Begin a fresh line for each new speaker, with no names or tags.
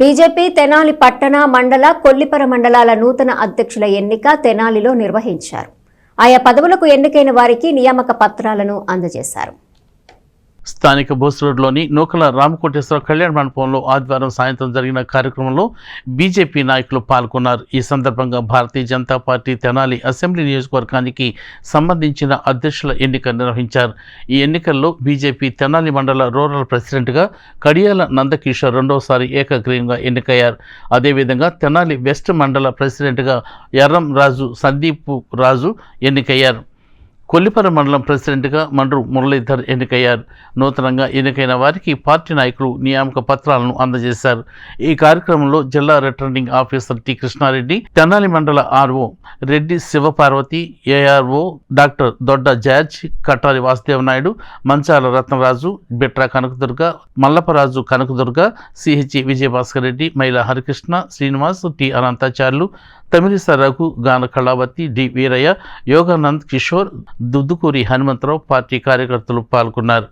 BJP Tenali పట్టణ మండల కొల్లిపర మండలాల నూతన అధ్యక్షుల ఎన్నిక తెనాలిలో నిర్వహించారు. ఆయా పదవులకు ఎన్నికైన వారికి నియామక పత్రాలను అందజేశారు.
స్థానిక బోస్ రోడ్లోని నూకల రామకోటేశ్వర కళ్యాణ మండపంలో ఆదివారం సాయంత్రం జరిగిన కార్యక్రమంలో బీజేపీ నాయకులు పాల్గొన్నారు. ఈ సందర్భంగా భారతీయ జనతా పార్టీ తెనాలి అసెంబ్లీ నియోజకవర్గానికి సంబంధించిన అధ్యక్షుల ఎన్నిక నిర్వహించారు. ఈ ఎన్నికల్లో బీజేపీ తెనాలి మండల రూరల్ ప్రెసిడెంట్గా కడియాల నందకిషోర్ రెండవసారి ఏకగ్రీవంగా ఎన్నికయ్యారు. అదేవిధంగా తెనాలి వెస్ట్ మండల ప్రెసిడెంట్గా ఎర్రం రాజు సందీప్ రాజు ఎన్నికయ్యారు. కొల్లిపర మండలం ప్రెసిడెంట్గా మండ్రు మురళీధర్ ఎన్నికయ్యారు. నూతనంగా ఎన్నికైన వారికి పార్టీ నాయకులు నియామక పత్రాలను అందజేశారు. ఈ కార్యక్రమంలో జిల్లా returning officer T Krishnareddy Tenali mandal RO Reddy Sivaparvathi ARO doctor Dodda George Kattari Vasudeva Naidu Manchala Ratnaraju Bitra Kanakadurga Mallaparaju Kanakadurga CH Vijayabhaskar Reddy మహిళా హరికృష్ణ శ్రీనివాస్ టి అనంతాచార్యులు తమిళిస రఘు గాన కళావతి డి వీరయ్య యోగానంద్ కిషోర్ దుద్దుకూరి హనుమంతరావు పార్టీ కార్యకర్తలు పాల్గొన్నారు.